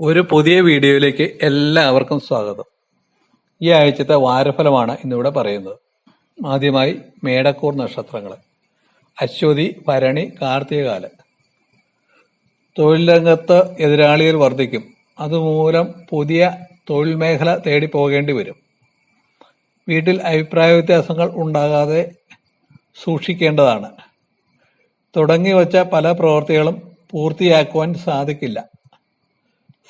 ഒരു പുതിയ വീഡിയോയിലേക്ക് എല്ലാവർക്കും സ്വാഗതം. ഈ ആഴ്ചത്തെ വാരഫലമാണ് ഇന്നിവിടെ പറയുന്നത്. ആദ്യമായി മേടക്കൂർ നക്ഷത്രങ്ങൾ അശ്വതി ഭരണി കാർത്തികകാല തൊഴിൽ രംഗത്ത് എതിരാളികൾ വർദ്ധിക്കും. അതുമൂലം പുതിയ തൊഴിൽ മേഖല തേടി പോകേണ്ടി വരും. വീട്ടിൽ അഭിപ്രായ വ്യത്യാസങ്ങൾ ഉണ്ടാകാതെ സൂക്ഷിക്കേണ്ടതാണ്. തുടങ്ങി വച്ച പല പ്രവൃത്തികളും പൂർത്തിയാക്കുവാൻ സാധിക്കില്ല.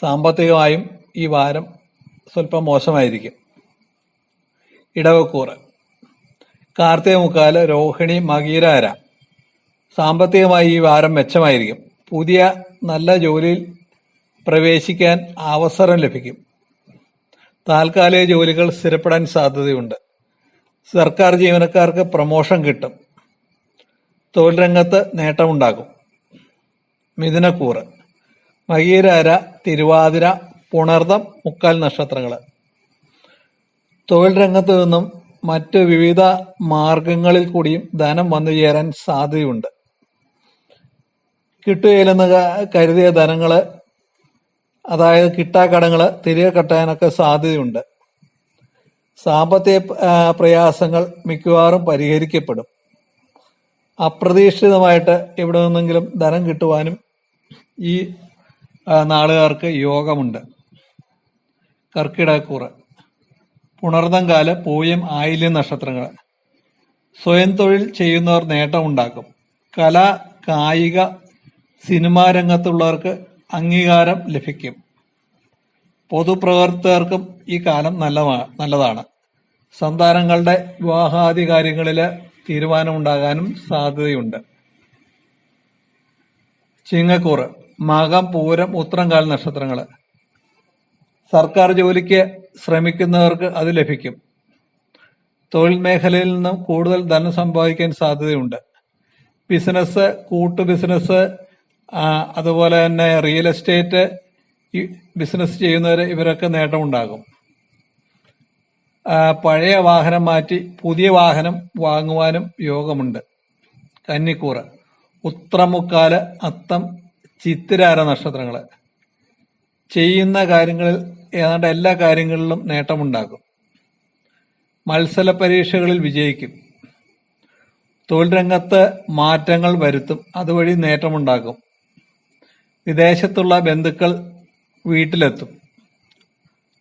സാമ്പത്തികമായും ഈ വാരം സ്വല്പം മോശമായിരിക്കും. ഇടവക്കൂറ്. കാർത്തിക മുക്കാൽ രോഹിണി മകീരാര സാമ്പത്തികമായി ഈ വാരം മെച്ചമായിരിക്കും. പുതിയ നല്ല ജോലിയിൽ പ്രവേശിക്കാൻ അവസരം ലഭിക്കും. താൽക്കാലിക ജോലികൾ സ്ഥിരപ്പെടാൻ സാധ്യതയുണ്ട്. സർക്കാർ ജീവനക്കാർക്ക് പ്രമോഷൻ കിട്ടും. തൊഴിൽ രംഗത്ത് നേട്ടമുണ്ടാകും. മിഥുനക്കൂറ്. മകീരാര തിരുവാതിര പുണർദം മുക്കാൽ നക്ഷത്രങ്ങൾ. തൊഴിൽ രംഗത്ത് നിന്നും മറ്റ് വിവിധ മാർഗങ്ങളിൽ കൂടിയും ധനം വന്നു ചേരാൻ സാധ്യതയുണ്ട്. കിട്ടുകയില്ലെന്ന് കരുതിയ ധനങ്ങൾ അതായത് കിട്ടാക്കടങ്ങൾ തിരികെ കെട്ടാനൊക്കെ സാധ്യതയുണ്ട്. സാമ്പത്തിക പ്രയാസങ്ങൾ മിക്കവാറും പരിഹരിക്കപ്പെടും. അപ്രതീക്ഷിതമായിട്ട് എവിടെ നിന്നെങ്കിലും ധനം കിട്ടുവാനും ഈ നാളുകാർക്ക് യോഗമുണ്ട്. കർക്കിടകൂറ് പുണർന്നങ്കാൽ പൂയം ആയില്യം നക്ഷത്രങ്ങൾ സ്വയം തൊഴിൽ ചെയ്യുന്നവർ നേട്ടമുണ്ടാക്കും കല കായിക സിനിമാ രംഗത്തുള്ളവർക്ക് അംഗീകാരം ലഭിക്കും. പൊതുപ്രവർത്തകർക്കും ഈ കാലം നല്ല നല്ലതാണ്. സന്താനങ്ങളുടെ വിവാഹാദി കാര്യങ്ങളിൽ തീരുമാനമുണ്ടാകാനും സാധ്യതയുണ്ട്. ചിങ്ങക്കൂറ്. മകം പൂരം ഉത്രംകാൽ നക്ഷത്രങ്ങൾ സർക്കാർ ജോലിക്ക് ശ്രമിക്കുന്നവർക്ക് അത് ലഭിക്കും. തൊഴിൽ മേഖലയിൽ നിന്നും കൂടുതൽ ധനം സമ്പാദിക്കാൻ സാധ്യതയുണ്ട്. ബിസിനസ് കൂട്ടു ബിസിനസ് അതുപോലെ തന്നെ റിയൽ എസ്റ്റേറ്റ് ബിസിനസ് ചെയ്യുന്നവർ ഇവരൊക്കെ നേട്ടമുണ്ടാകും. പഴയ വാഹനം മാറ്റി പുതിയ വാഹനം വാങ്ങുവാനും യോഗമുണ്ട്. കന്നിക്കൂറ്. ഉത്രമുക്കാൽ അത്തം ചിത്തിരാര നക്ഷത്രങ്ങൾ ചെയ്യുന്ന കാര്യങ്ങളിൽ ഏതാണ്ട് എല്ലാ കാര്യങ്ങളിലും നേട്ടമുണ്ടാക്കും മത്സര പരീക്ഷകളിൽ വിജയിക്കും. തൊഴിൽ രംഗത്ത് മാറ്റങ്ങൾ വരുത്തും. അതുവഴി നേട്ടമുണ്ടാക്കും വിദേശത്തുള്ള ബന്ധുക്കൾ വീട്ടിലെത്തും.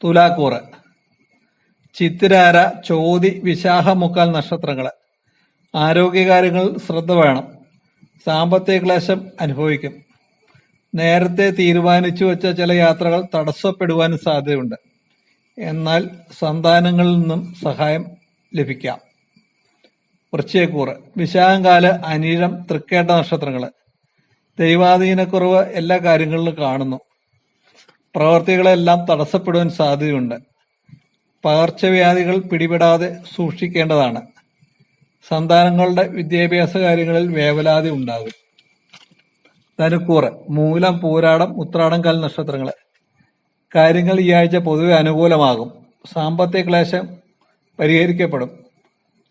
തുലാക്കൂറ്. ചിത്തിരാര ചോതി വിശാഖ മുക്കാൽ നക്ഷത്രങ്ങൾ ആരോഗ്യകാര്യങ്ങളിൽ ശ്രദ്ധ വേണം. സാമ്പത്തിക ക്ലേശം അനുഭവിക്കും. നേരത്തെ തീരുമാനിച്ചു വെച്ച ചില യാത്രകൾ തടസ്സപ്പെടുവാനും സാധ്യതയുണ്ട്. എന്നാൽ സന്താനങ്ങളിൽ നിന്നും സഹായം ലഭിക്കാം. വൃശ്ചയക്കൂറ് വിശാഖംകാൽ അനീഴം തൃക്കേട്ട നക്ഷത്രങ്ങൾ. ദൈവാധീനക്കുറവ് എല്ലാ കാര്യങ്ങളിലും കാണുന്നു. പ്രവർത്തികളെല്ലാം തടസ്സപ്പെടുവാൻ സാധ്യതയുണ്ട്. പകർച്ചവ്യാധികൾ പിടിപെടാതെ സൂക്ഷിക്കേണ്ടതാണ്. സന്താനങ്ങളുടെ വിദ്യാഭ്യാസ കാര്യങ്ങളിൽ വേവലാതി ഉണ്ടാകും. ധനുക്കൂറ് മൂലം പൂരാടം ഉത്രാടം കൽ നക്ഷത്രങ്ങൾ കാര്യങ്ങൾ ഈ ആഴ്ച പൊതുവെ അനുകൂലമാകും. സാമ്പത്തിക ക്ലേശം പരിഹരിക്കപ്പെടും.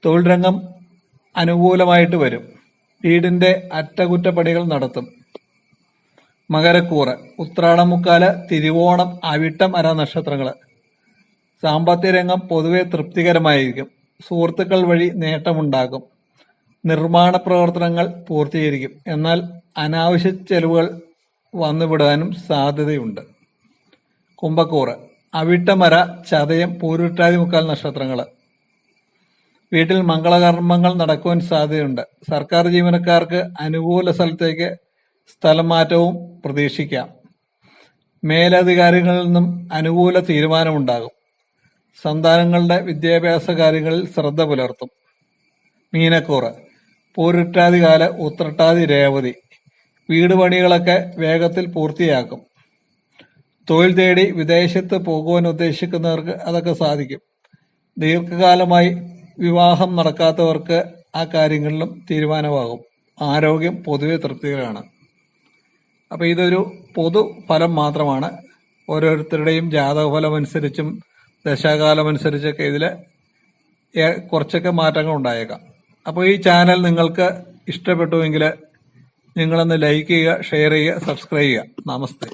തൊഴിൽ രംഗം അനുകൂലമായിട്ട് വരും. വീടിന്റെ അറ്റകുറ്റപ്പണികൾ നടത്തും. മകരക്കൂറ് ഉത്രാടം മുക്കാൽ തിരുവോണം അവിട്ടം അര നക്ഷത്രങ്ങൾ സാമ്പത്തിക രംഗം പൊതുവെ തൃപ്തികരമായിരിക്കും. സുഹൃത്തുക്കൾ വഴി നേട്ടമുണ്ടാകും. നിർമ്മാണ പ്രവർത്തനങ്ങൾ പൂർത്തീകരിക്കും. എന്നാൽ അനാവശ്യ ചെലവുകൾ വന്നുവിടാനും സാധ്യതയുണ്ട്. കുംഭക്കൂറ് അവിട്ടമര ചതയം പൂരുട്ടാതി മുക്കാൽ നക്ഷത്രങ്ങൾ. വീട്ടിൽ മംഗളകർമ്മങ്ങൾ നടക്കുവാൻ സാധ്യതയുണ്ട്. സർക്കാർ ജീവനക്കാർക്ക് അനുകൂല സ്ഥലത്തേക്ക് സ്ഥലമാറ്റവും പ്രതീക്ഷിക്കാം. മേലധികാരികളിൽ നിന്നും അനുകൂല തീരുമാനമുണ്ടാകും. സന്താനങ്ങളുടെ വിദ്യാഭ്യാസ കാര്യങ്ങളിൽ ശ്രദ്ധ പുലർത്തും. മീനക്കൂറ് പൂരിട്ടാതി കാല ഉത്രട്ടാതി രേവതി. വീട് പണികളൊക്കെ വേഗത്തിൽ പൂർത്തിയാക്കും. തൊഴിൽ തേടി വിദേശത്ത് പോകുവാൻ ഉദ്ദേശിക്കുന്നവർക്ക് അതൊക്കെ സാധിക്കും. ദീർഘകാലമായി വിവാഹം നടക്കാത്തവർക്ക് ആ കാര്യങ്ങളിലും തീരുമാനമാകും. ആരോഗ്യം പൊതുവെ തൃപ്തികരമാണ്. അപ്പോൾ ഇതൊരു പൊതു ഫലം മാത്രമാണ്. ഓരോരുത്തരുടെയും ജാതകഫലം അനുസരിച്ചും ദശാകാലം ഇതിൽ കുറച്ചൊക്കെ മാറ്റങ്ങൾ ഉണ്ടായേക്കാം അപ്പോൾ ഈ ചാനൽ നിങ്ങൾക്ക് ഇഷ്ടപ്പെട്ടുവെങ്കിൽ നിങ്ങളൊന്ന് ലൈക്ക് ചെയ്യുക ഷെയർ ചെയ്യുക സബ്സ്ക്രൈബ് ചെയ്യുക. നമസ്തേ.